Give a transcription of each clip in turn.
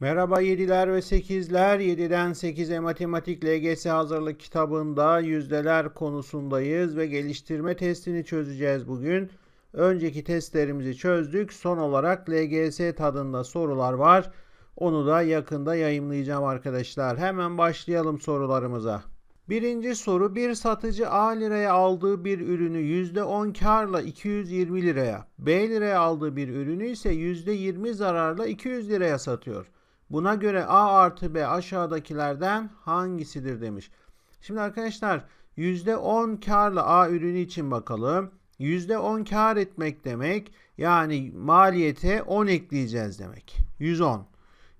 Merhaba 7'ler ve 8'ler. 7'den 8'e matematik LGS hazırlık kitabında yüzdeler konusundayız ve geliştirme testini çözeceğiz bugün. Önceki testlerimizi çözdük. Son olarak LGS tadında sorular var. Onu da yakında yayımlayacağım arkadaşlar. Hemen başlayalım sorularımıza. Birinci soru bir satıcı A liraya aldığı bir ürünü %10 karla 220 liraya, B liraya aldığı bir ürünü ise %20 zararla 200 liraya satıyor. Buna göre A artı B aşağıdakilerden hangisidir demiş. Şimdi arkadaşlar %10 karla A ürünü için bakalım. %10 kar etmek demek yani maliyete 10 ekleyeceğiz demek. 110.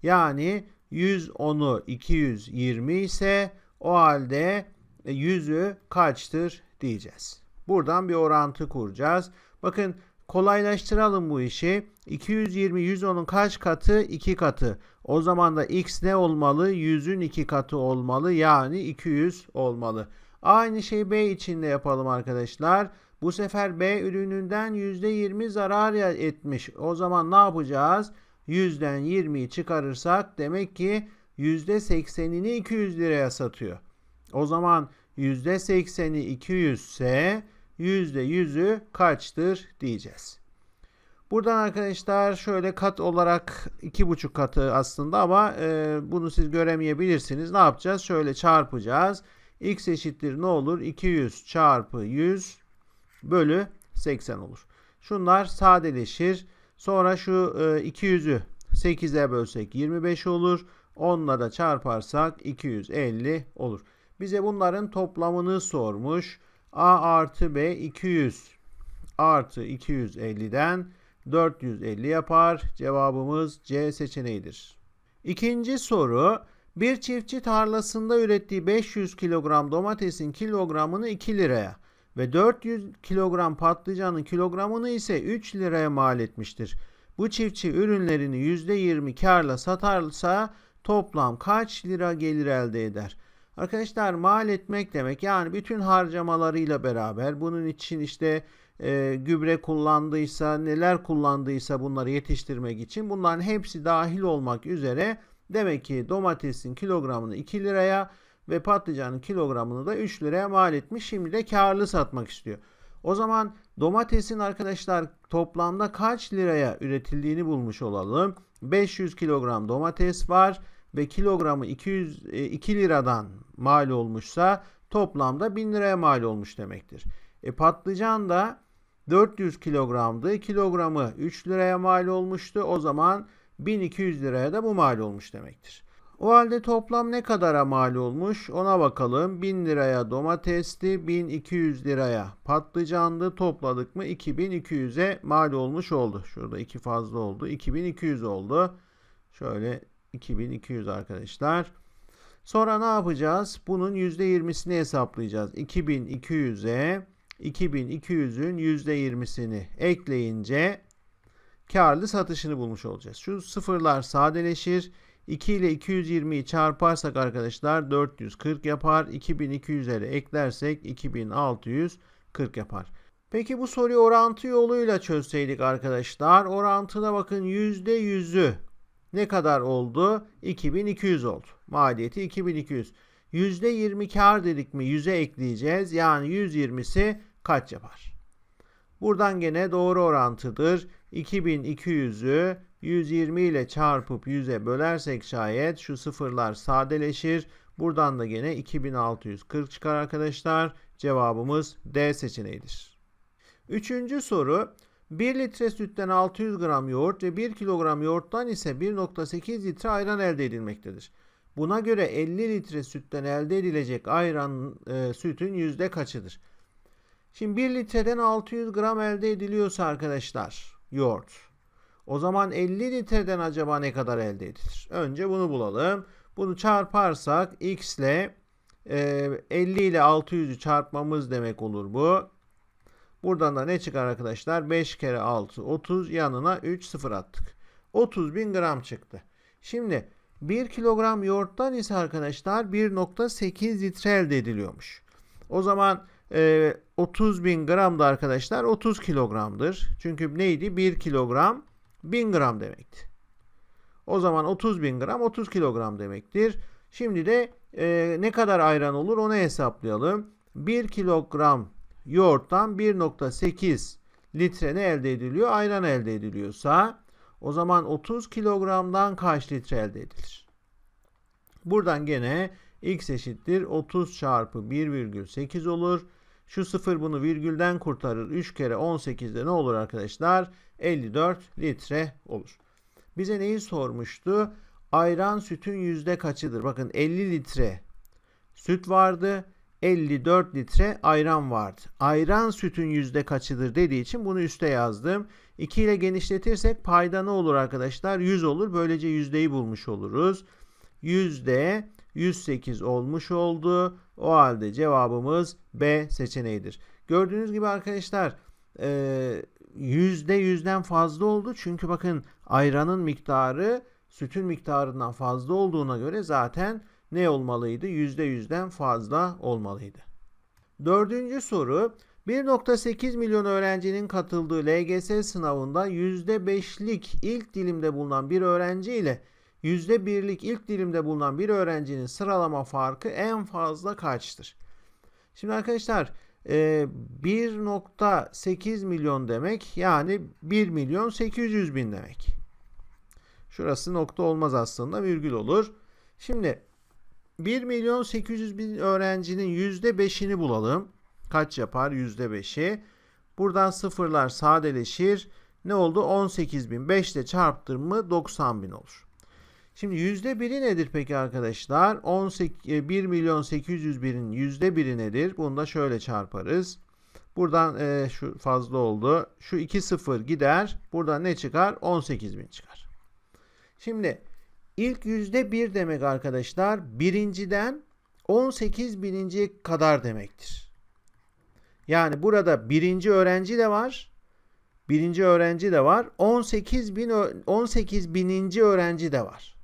Yani 110'u 220 ise o halde 100'ü kaçtır diyeceğiz. Buradan bir orantı kuracağız. Bakın kolaylaştıralım bu işi. 220 110'un kaç katı? 2 katı. O zaman da x ne olmalı? 100'ün 2 katı olmalı. Yani 200 olmalı. Aynı şeyi B için de yapalım arkadaşlar. Bu sefer B ürününden %20 zarar etmiş. O zaman ne yapacağız? 100'den 20'yi çıkarırsak demek ki %80'ini 200 liraya satıyor. O zaman %80'i 200 ise %100'ü kaçtır diyeceğiz. Buradan arkadaşlar şöyle kat olarak 2,5 katı aslında ama e, bunu siz göremeyebilirsiniz. Ne yapacağız? Şöyle çarpacağız. x eşittir ne olur? 200 çarpı 100 bölü 80 olur. Şunlar sadeleşir. Sonra şu e, 200'ü 8'e bölsek 25 olur. Onunla da çarparsak 250 olur. Bize bunların toplamını sormuş. A artı B 200 artı 250'den 450 yapar. Cevabımız C seçeneğidir. İkinci soru. Bir çiftçi tarlasında ürettiği 500 kilogram domatesin kilogramını 2 liraya ve 400 kilogram patlıcanın kilogramını ise 3 liraya mal etmiştir. Bu çiftçi ürünlerini %20 karla satarsa toplam kaç lira gelir elde eder? Arkadaşlar mal etmek demek yani bütün harcamalarıyla beraber bunun için işte e, gübre kullandıysa neler kullandıysa bunları yetiştirmek için bunların hepsi dahil olmak üzere demek ki domatesin kilogramını 2 liraya ve patlıcanın kilogramını da 3 liraya mal etmiş. Şimdi de karlı satmak istiyor. O zaman domatesin arkadaşlar toplamda kaç liraya üretildiğini bulmuş olalım. 500 kilogram domates var ve kilogramı 200 2 liradan mal olmuşsa toplamda 1000 liraya mal olmuş demektir. E patlıcan da 400 kilogramdı. Kilogramı 3 liraya mal olmuştu. O zaman 1200 liraya da bu mal olmuş demektir. O halde toplam ne kadara mal olmuş ona bakalım. 1000 liraya domatesti, 1200 liraya patlıcandı. Topladık mı 2200'e mal olmuş oldu. Şurada 2 fazla oldu. 2200 oldu. Şöyle 2200 arkadaşlar. Sonra ne yapacağız? Bunun %20'sini hesaplayacağız. 2200'e 2200'ün %20'sini ekleyince karlı satışını bulmuş olacağız. Şu sıfırlar sadeleşir. 2 ile 220'yi çarparsak arkadaşlar 440 yapar. 2200'e de eklersek 2640 yapar. Peki bu soruyu orantı yoluyla çözseydik arkadaşlar. Orantıda bakın %100'ü ne kadar oldu? 2200 oldu. Maliyeti 2200. %20 kar dedik mi 100'e ekleyeceğiz. Yani 120'si kaç yapar? Buradan gene doğru orantıdır. 2200'ü 120 ile çarpıp 100'e bölersek şayet şu sıfırlar sadeleşir. Buradan da gene 2640 çıkar arkadaşlar. Cevabımız D seçeneğidir. Üçüncü soru. 1 litre sütten 600 gram yoğurt ve 1 kilogram yoğurttan ise 1.8 litre ayran elde edilmektedir. Buna göre 50 litre sütten elde edilecek ayran e, sütün yüzde kaçıdır? Şimdi 1 litreden 600 gram elde ediliyorsa arkadaşlar yoğurt. O zaman 50 litreden acaba ne kadar elde edilir? Önce bunu bulalım. Bunu çarparsak x ile e, 50 ile 600'ü çarpmamız demek olur bu. Buradan da ne çıkar arkadaşlar? 5 kere 6 30 yanına 3 sıfır attık. 30 bin gram çıktı. Şimdi 1 kilogram yoğurttan ise arkadaşlar 1.8 litre elde ediliyormuş. O zaman e, 30 bin gram da arkadaşlar 30 kilogramdır. Çünkü neydi? 1 kilogram 1000 gram demekti. O zaman 30 bin gram 30 kilogram demektir. Şimdi de e, ne kadar ayran olur onu hesaplayalım. 1 kilogram yoğurttan 1.8 litre ne elde ediliyor? Ayran elde ediliyorsa o zaman 30 kilogramdan kaç litre elde edilir? Buradan gene x eşittir 30 çarpı 1,8 olur. Şu sıfır bunu virgülden kurtarır. 3 kere 18'de ne olur arkadaşlar? 54 litre olur. Bize neyi sormuştu? Ayran sütün yüzde kaçıdır? Bakın 50 litre süt vardı. 54 litre ayran vardı. Ayran sütün yüzde kaçıdır dediği için bunu üste yazdım. 2 ile genişletirsek payda ne olur arkadaşlar? 100 olur. Böylece yüzdeyi bulmuş oluruz. Yüzde 108 olmuş oldu. O halde cevabımız B seçeneğidir. Gördüğünüz gibi arkadaşlar e, yüzde yüzden fazla oldu. Çünkü bakın ayranın miktarı sütün miktarından fazla olduğuna göre zaten ne olmalıydı? Yüzde yüzden fazla olmalıydı. Dördüncü soru 1.8 milyon öğrencinin katıldığı LGS sınavında %5'lik ilk dilimde bulunan bir öğrenci ile %1'lik ilk dilimde bulunan bir öğrencinin sıralama farkı en fazla kaçtır? Şimdi arkadaşlar 1.8 milyon demek yani 1 milyon 800 bin demek. Şurası nokta olmaz aslında virgül olur. Şimdi 1 milyon 800 bin öğrencinin %5'ini bulalım. Kaç yapar %5'i? Buradan sıfırlar sadeleşir. Ne oldu? 18 bin. 5 ile çarptım mı 90 bin olur. Şimdi %1'i nedir peki arkadaşlar? 18, 1 milyon 800 binin %1'i nedir? Bunu da şöyle çarparız. Buradan e, şu fazla oldu. Şu 2 sıfır gider. Buradan ne çıkar? 18 bin çıkar. Şimdi ilk %1 demek arkadaşlar birinciden 18 bininciye kadar demektir. Yani burada birinci öğrenci de var. Birinci öğrenci de var. 18 bin 18 bininci öğrenci de var.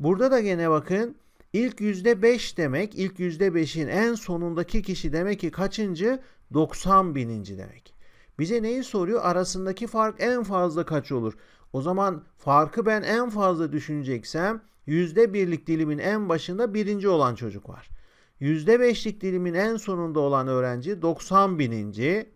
Burada da gene bakın ilk yüzde 5 demek ilk yüzde 5'in en sonundaki kişi demek ki kaçıncı? 90 bininci demek. Bize neyi soruyor? Arasındaki fark en fazla kaç olur? O zaman farkı ben en fazla düşüneceksem yüzde birlik dilimin en başında birinci olan çocuk var. Yüzde beşlik dilimin en sonunda olan öğrenci 90 bininci.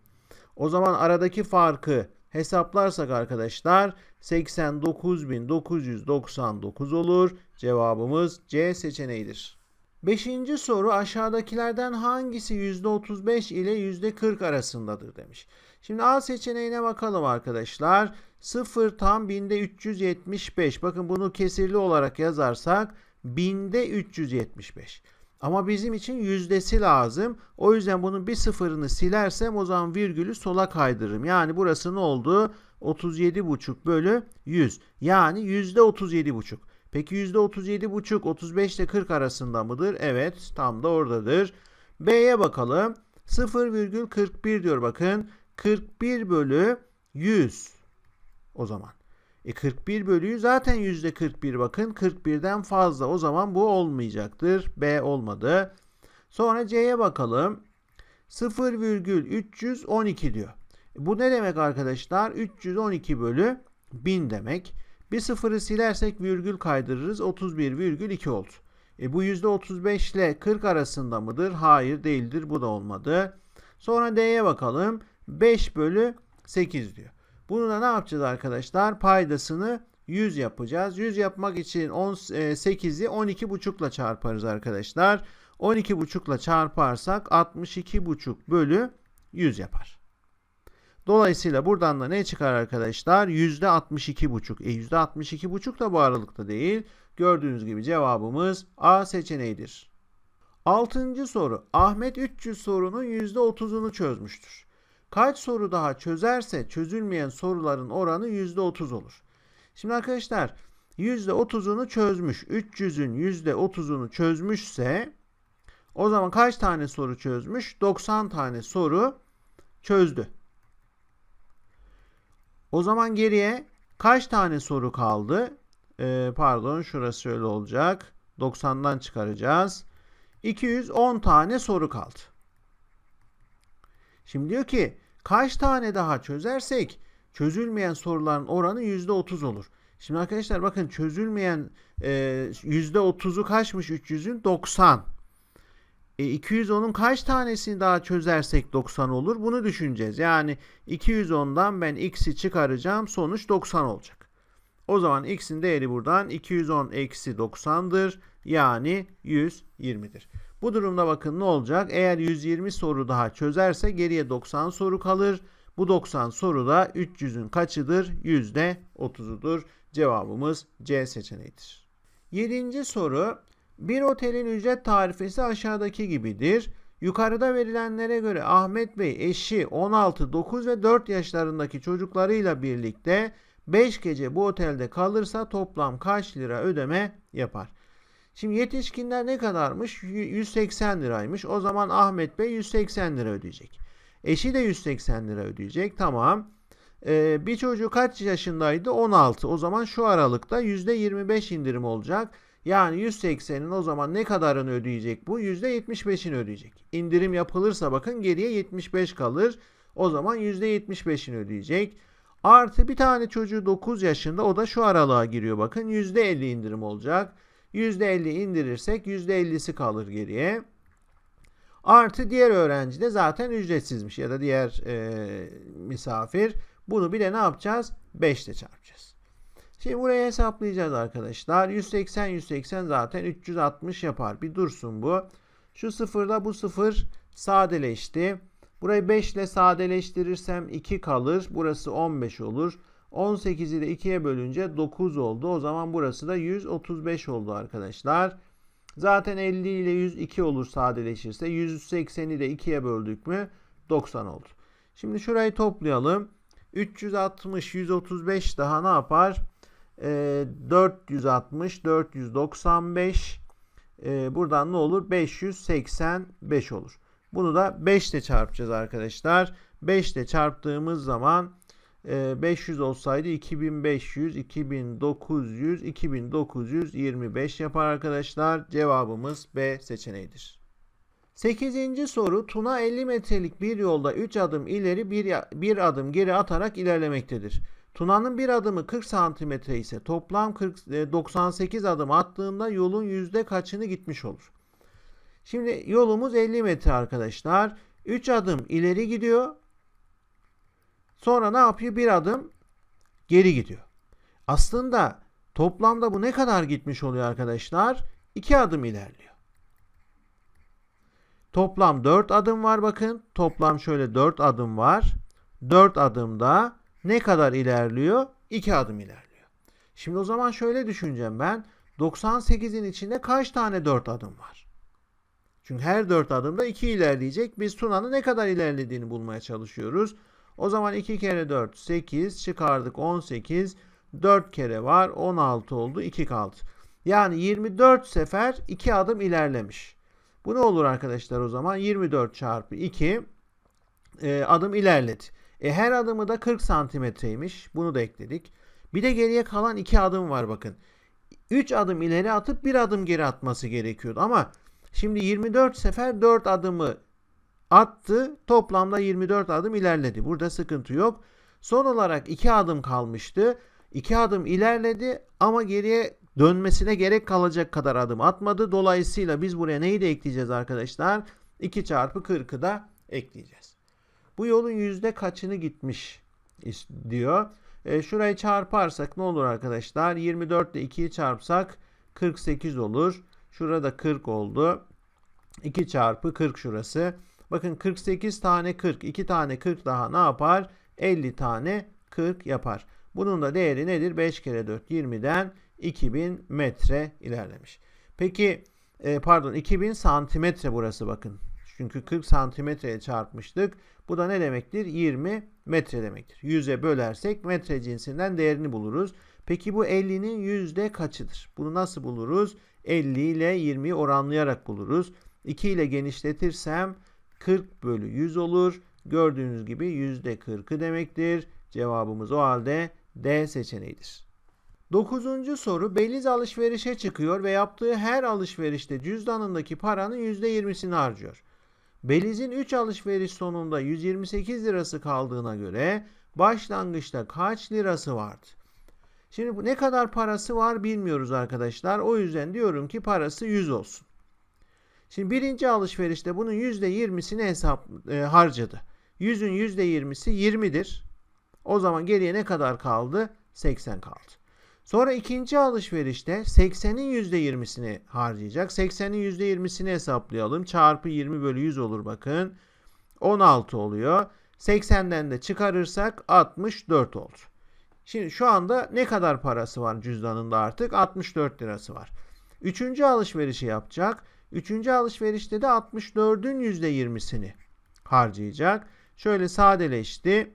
O zaman aradaki farkı hesaplarsak arkadaşlar 89.999 olur. Cevabımız C seçeneğidir. Beşinci soru aşağıdakilerden hangisi %35 ile %40 arasındadır demiş. Şimdi A seçeneğine bakalım arkadaşlar. 0 tam binde 375. Bakın bunu kesirli olarak yazarsak binde 375. Ama bizim için yüzdesi lazım. O yüzden bunun bir sıfırını silersem o zaman virgülü sola kaydırırım. Yani burası ne oldu? 37,5 bölü 100. Yani yüzde 37,5. Peki yüzde 37,5 35 ile 40 arasında mıdır? Evet tam da oradadır. B'ye bakalım. 0,41 diyor bakın. 41 bölü 100 o zaman. E 41 bölüyü zaten yüzde 41 bakın 41'den fazla o zaman bu olmayacaktır. B olmadı. Sonra C'ye bakalım. 0,312 diyor. Bu ne demek arkadaşlar? 312 bölü 1000 demek. Bir sıfırı silersek virgül kaydırırız. 31,2 oldu. E bu %35 ile 40 arasında mıdır? Hayır değildir. Bu da olmadı. Sonra D'ye bakalım. 5 bölü 8 diyor. Bunu da ne yapacağız arkadaşlar? Paydasını 100 yapacağız. 100 yapmak için 8'i 12,5 ile çarparız arkadaşlar. 12,5 ile çarparsak 62,5 bölü 100 yapar. Dolayısıyla buradan da ne çıkar arkadaşlar? %62,5. E %62,5 da bu aralıkta değil. Gördüğünüz gibi cevabımız A seçeneğidir. Altıncı soru. Ahmet 300 sorunun %30'unu çözmüştür. Kaç soru daha çözerse çözülmeyen soruların oranı %30 olur. Şimdi arkadaşlar %30'unu çözmüş. 300'ün %30'unu çözmüşse o zaman kaç tane soru çözmüş? 90 tane soru çözdü. O zaman geriye kaç tane soru kaldı? Ee, pardon şurası şöyle olacak. 90'dan çıkaracağız. 210 tane soru kaldı. Şimdi diyor ki kaç tane daha çözersek çözülmeyen soruların oranı %30 olur. Şimdi arkadaşlar bakın çözülmeyen e, %30'u kaçmış 300'ün? 90. E, 210'un kaç tanesini daha çözersek 90 olur? Bunu düşüneceğiz. Yani 210'dan ben x'i çıkaracağım. Sonuç 90 olacak. O zaman x'in değeri buradan 210 eksi 90'dır. Yani 120'dir. Bu durumda bakın ne olacak? Eğer 120 soru daha çözerse geriye 90 soru kalır. Bu 90 soruda 300'ün kaçıdır? %30'udur. Cevabımız C seçeneğidir. 7. soru bir otelin ücret tarifesi aşağıdaki gibidir. Yukarıda verilenlere göre Ahmet Bey eşi 16, 9 ve 4 yaşlarındaki çocuklarıyla birlikte 5 gece bu otelde kalırsa toplam kaç lira ödeme yapar? Şimdi yetişkinler ne kadarmış? 180 liraymış. O zaman Ahmet Bey 180 lira ödeyecek. Eşi de 180 lira ödeyecek. Tamam. Ee, bir çocuğu kaç yaşındaydı? 16. O zaman şu aralıkta %25 indirim olacak. Yani 180'in o zaman ne kadarını ödeyecek bu? %75'ini ödeyecek. İndirim yapılırsa bakın geriye 75 kalır. O zaman %75'ini ödeyecek. Artı bir tane çocuğu 9 yaşında o da şu aralığa giriyor bakın. %50 indirim olacak. %50 indirirsek %50'si kalır geriye. Artı diğer öğrenci de zaten ücretsizmiş ya da diğer e, misafir. Bunu bir de ne yapacağız? 5 ile çarpacağız. Şimdi buraya hesaplayacağız arkadaşlar. 180 180 zaten 360 yapar. Bir dursun bu. Şu sıfırda bu sıfır sadeleşti. Burayı 5 ile sadeleştirirsem 2 kalır. Burası 15 olur. 18'i de 2'ye bölünce 9 oldu. O zaman burası da 135 oldu arkadaşlar. Zaten 50 ile 102 olur sadeleşirse. 180'i de 2'ye böldük mü 90 oldu. Şimdi şurayı toplayalım. 360, 135 daha ne yapar? Ee, 460, 495. Ee, buradan ne olur? 585 olur. Bunu da 5 ile çarpacağız arkadaşlar. 5 ile çarptığımız zaman 500 olsaydı 2500, 2900, 2925 yapar arkadaşlar. Cevabımız B seçeneğidir. 8. soru Tuna 50 metrelik bir yolda 3 adım ileri bir, bir adım geri atarak ilerlemektedir. Tuna'nın bir adımı 40 santimetre ise toplam 40, 98 adım attığında yolun yüzde kaçını gitmiş olur? Şimdi yolumuz 50 metre arkadaşlar. 3 adım ileri gidiyor. Sonra ne yapıyor? Bir adım geri gidiyor. Aslında toplamda bu ne kadar gitmiş oluyor arkadaşlar? 2 adım ilerliyor. Toplam 4 adım var bakın. Toplam şöyle 4 adım var. 4 adımda ne kadar ilerliyor? 2 adım ilerliyor. Şimdi o zaman şöyle düşüneceğim ben. 98'in içinde kaç tane 4 adım var? Çünkü her 4 adımda 2 ilerleyecek. Biz Tuna'nın ne kadar ilerlediğini bulmaya çalışıyoruz. O zaman 2 kere 4 8 çıkardık 18. 4 kere var 16 oldu 2 kaldı. Yani 24 sefer 2 adım ilerlemiş. Bu ne olur arkadaşlar o zaman? 24 çarpı 2 e, adım ilerledi. E, her adımı da 40 santimetreymiş. Bunu da ekledik. Bir de geriye kalan 2 adım var bakın. 3 adım ileri atıp 1 adım geri atması gerekiyordu. Ama şimdi 24 sefer 4 adımı attı. Toplamda 24 adım ilerledi. Burada sıkıntı yok. Son olarak 2 adım kalmıştı. 2 adım ilerledi ama geriye dönmesine gerek kalacak kadar adım atmadı. Dolayısıyla biz buraya neyi de ekleyeceğiz arkadaşlar? 2 çarpı 40'ı da ekleyeceğiz. Bu yolun yüzde kaçını gitmiş diyor. E, şurayı çarparsak ne olur arkadaşlar? 24 ile 2'yi çarpsak 48 olur. Şurada 40 oldu. 2 çarpı 40 şurası. Bakın 48 tane 40, 2 tane 40 daha ne yapar? 50 tane 40 yapar. Bunun da değeri nedir? 5 kere 4 20'den 2000 metre ilerlemiş. Peki e, pardon 2000 santimetre burası bakın. Çünkü 40 santimetreye çarpmıştık. Bu da ne demektir? 20 metre demektir. 100'e bölersek metre cinsinden değerini buluruz. Peki bu 50'nin yüzde kaçıdır? Bunu nasıl buluruz? 50 ile 20'yi oranlayarak buluruz. 2 ile genişletirsem 40 bölü 100 olur. Gördüğünüz gibi yüzde 40'ı demektir. Cevabımız o halde D seçeneğidir. Dokuzuncu soru Beliz alışverişe çıkıyor ve yaptığı her alışverişte cüzdanındaki paranın %20'sini harcıyor. Beliz'in 3 alışveriş sonunda 128 lirası kaldığına göre başlangıçta kaç lirası vardı? Şimdi ne kadar parası var bilmiyoruz arkadaşlar. O yüzden diyorum ki parası 100 olsun. Şimdi birinci alışverişte bunun %20'sini hesap e, harcadı. 100'ün %20'si 20'dir. O zaman geriye ne kadar kaldı? 80 kaldı. Sonra ikinci alışverişte 80'in %20'sini harcayacak. 80'in %20'sini hesaplayalım. Çarpı 20 bölü 100 olur bakın. 16 oluyor. 80'den de çıkarırsak 64 oldu. Şimdi şu anda ne kadar parası var cüzdanında artık? 64 lirası var. Üçüncü alışverişi yapacak. Üçüncü alışverişte de 64'ün %20'sini harcayacak. Şöyle sadeleşti.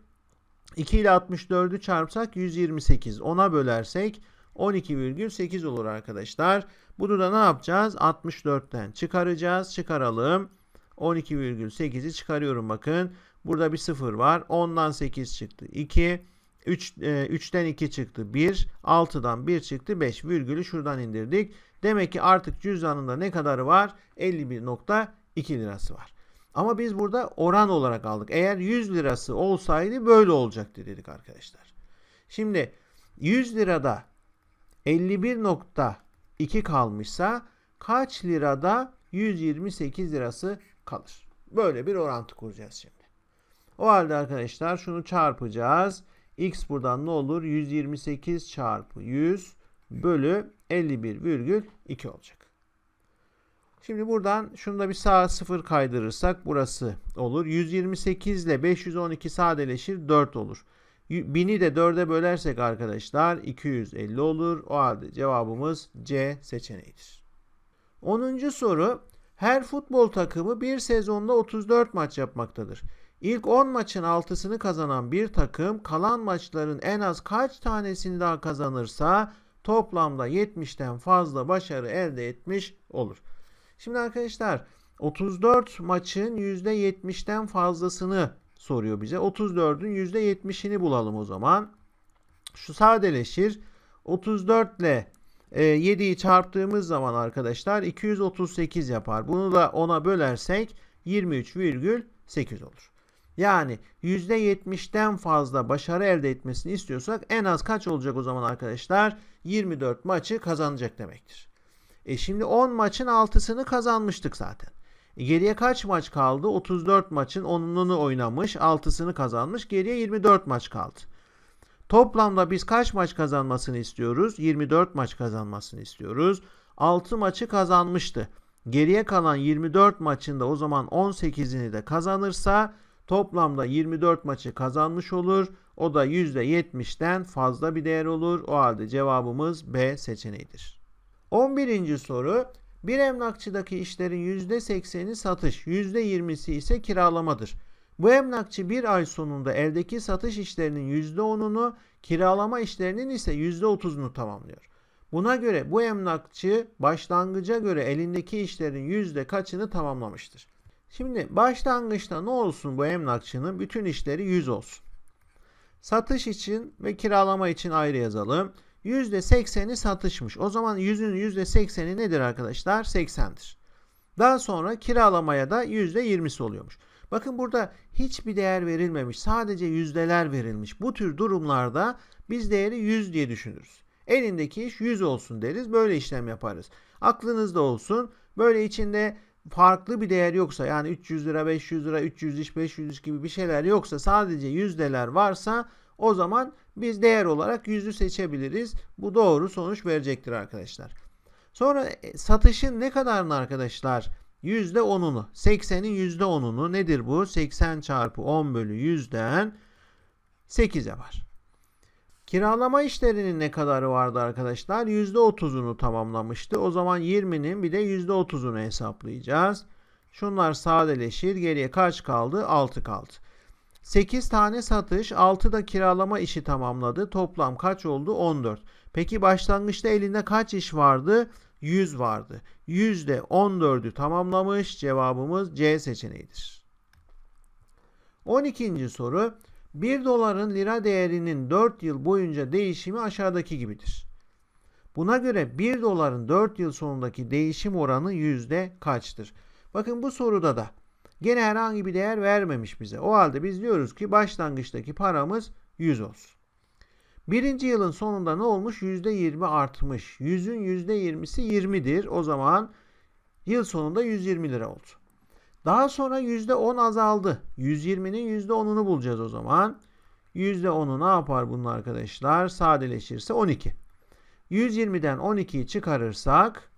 2 ile 64'ü çarpsak 128. Ona bölersek 12,8 olur arkadaşlar. Bunu da ne yapacağız? 64'ten çıkaracağız. Çıkaralım. 12,8'i çıkarıyorum bakın. Burada bir 0 var. 10'dan 8 çıktı. 2. 3, e, 3'ten 2 çıktı 1. 6'dan 1 çıktı 5. Virgülü şuradan indirdik. Demek ki artık cüzdanında ne kadarı var? 51.2 lirası var. Ama biz burada oran olarak aldık. Eğer 100 lirası olsaydı böyle olacaktı dedik arkadaşlar. Şimdi 100 lirada 51.2 kalmışsa kaç lirada 128 lirası kalır? Böyle bir orantı kuracağız şimdi. O halde arkadaşlar şunu çarpacağız. X buradan ne olur? 128 çarpı 100 bölü 51,2 olacak. Şimdi buradan şunu da bir sağa 0 kaydırırsak burası olur. 128 ile 512 sadeleşir 4 olur. 1000'i de 4'e bölersek arkadaşlar 250 olur. O halde cevabımız C seçeneğidir. 10. soru her futbol takımı bir sezonda 34 maç yapmaktadır. İlk 10 maçın 6'sını kazanan bir takım kalan maçların en az kaç tanesini daha kazanırsa toplamda 70'ten fazla başarı elde etmiş olur. Şimdi arkadaşlar 34 maçın %70'ten fazlasını soruyor bize. 34'ün %70'ini bulalım o zaman. Şu sadeleşir. 34 ile 7'yi e, çarptığımız zaman arkadaşlar 238 yapar. Bunu da 10'a bölersek 23,8 olur. Yani %70'den fazla başarı elde etmesini istiyorsak en az kaç olacak o zaman arkadaşlar? 24 maçı kazanacak demektir. E şimdi 10 maçın 6'sını kazanmıştık zaten. E geriye kaç maç kaldı? 34 maçın 10'unu oynamış, 6'sını kazanmış. Geriye 24 maç kaldı. Toplamda biz kaç maç kazanmasını istiyoruz? 24 maç kazanmasını istiyoruz. 6 maçı kazanmıştı. Geriye kalan 24 maçında o zaman 18'ini de kazanırsa toplamda 24 maçı kazanmış olur. O da %70'den fazla bir değer olur. O halde cevabımız B seçeneğidir. 11. soru bir emlakçıdaki işlerin %80'i satış, %20'si ise kiralamadır. Bu emlakçı bir ay sonunda eldeki satış işlerinin %10'unu, kiralama işlerinin ise %30'unu tamamlıyor. Buna göre bu emlakçı başlangıca göre elindeki işlerin yüzde kaçını tamamlamıştır. Şimdi başlangıçta ne olsun bu emlakçının? Bütün işleri 100 olsun. Satış için ve kiralama için ayrı yazalım. %80'i satışmış. O zaman 100'ün %80'i nedir arkadaşlar? 80'dir. Daha sonra kiralamaya da %20'si oluyormuş. Bakın burada hiçbir değer verilmemiş. Sadece yüzdeler verilmiş. Bu tür durumlarda biz değeri 100 diye düşünürüz. Elindeki iş 100 olsun deriz. Böyle işlem yaparız. Aklınızda olsun. Böyle içinde farklı bir değer yoksa yani 300 lira, 500 lira, 300 iş, 500 iş gibi bir şeyler yoksa sadece yüzdeler varsa o zaman biz değer olarak yüzü seçebiliriz. Bu doğru sonuç verecektir arkadaşlar. Sonra e, satışın ne kadarını arkadaşlar? %10'unu. 80'in %10'unu nedir bu? 80 çarpı 10 bölü 100'den 8 yapar. Kiralama işlerinin ne kadarı vardı arkadaşlar? %30'unu tamamlamıştı. O zaman 20'nin bir de %30'unu hesaplayacağız. Şunlar sadeleşir. Geriye kaç kaldı? 6 kaldı. 8 tane satış, 6 da kiralama işi tamamladı. Toplam kaç oldu? 14. Peki başlangıçta elinde kaç iş vardı? 100 vardı. 100'de 14'ü tamamlamış. Cevabımız C seçeneğidir. 12. soru 1 doların lira değerinin 4 yıl boyunca değişimi aşağıdaki gibidir. Buna göre 1 doların 4 yıl sonundaki değişim oranı yüzde kaçtır? Bakın bu soruda da Gene herhangi bir değer vermemiş bize. O halde biz diyoruz ki başlangıçtaki paramız 100 olsun. Birinci yılın sonunda ne olmuş? %20 artmış. 100'ün %20'si 20'dir. O zaman yıl sonunda 120 lira oldu. Daha sonra %10 azaldı. 120'nin %10'unu bulacağız o zaman. %10'u ne yapar bunun arkadaşlar? Sadeleşirse 12. 120'den 12'yi çıkarırsak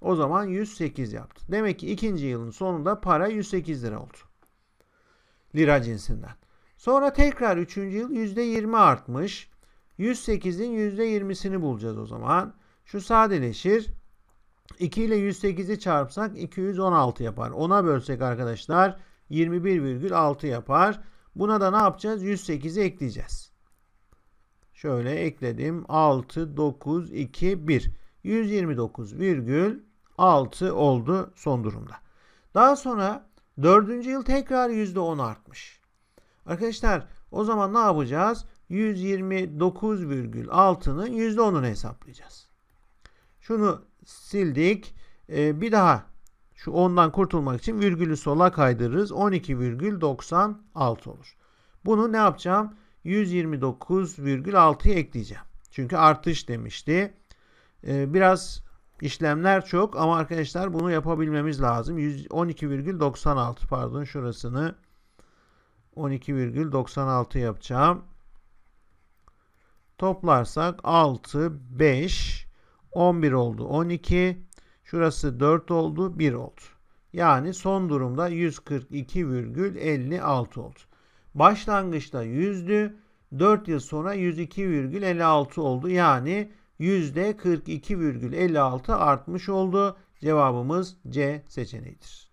o zaman 108 yaptı. Demek ki ikinci yılın sonunda para 108 lira oldu. Lira cinsinden. Sonra tekrar üçüncü yıl %20 artmış. 108'in %20'sini bulacağız o zaman. Şu sadeleşir. 2 ile 108'i çarpsak 216 yapar. Ona bölsek arkadaşlar 21,6 yapar. Buna da ne yapacağız? 108'i ekleyeceğiz. Şöyle ekledim. 6, 9, 2, 1. 129,6 oldu son durumda. Daha sonra dördüncü yıl tekrar %10 artmış. Arkadaşlar o zaman ne yapacağız? 129,6'nın %10'unu hesaplayacağız. Şunu sildik. Ee, bir daha şu 10'dan kurtulmak için virgülü sola kaydırırız. 12,96 olur. Bunu ne yapacağım? 129,6'yı ekleyeceğim. Çünkü artış demişti. Ee, biraz işlemler çok ama arkadaşlar bunu yapabilmemiz lazım. 12,96 pardon şurasını 12,96 yapacağım. Toplarsak 6, 5, 11 oldu. 12. Şurası 4 oldu. 1 oldu. Yani son durumda 142,56 oldu. Başlangıçta 100'dü. 4 yıl sonra 102,56 oldu. Yani %42,56 artmış oldu. Cevabımız C seçeneğidir.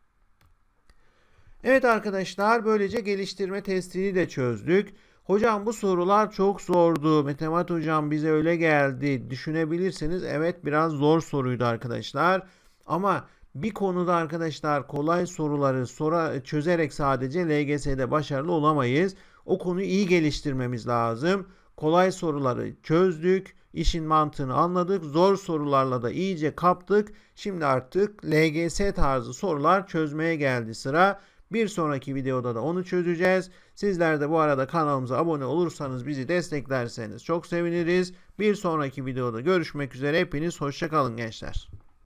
Evet arkadaşlar böylece geliştirme testini de çözdük. Hocam bu sorular çok zordu. Matematik hocam bize öyle geldi. Düşünebilirsiniz. Evet biraz zor soruydu arkadaşlar. Ama bir konuda arkadaşlar kolay soruları sora çözerek sadece LGS'de başarılı olamayız. O konuyu iyi geliştirmemiz lazım. Kolay soruları çözdük. işin mantığını anladık. Zor sorularla da iyice kaptık. Şimdi artık LGS tarzı sorular çözmeye geldi sıra. Bir sonraki videoda da onu çözeceğiz. Sizler de bu arada kanalımıza abone olursanız bizi desteklerseniz çok seviniriz. Bir sonraki videoda görüşmek üzere. Hepiniz hoşçakalın gençler.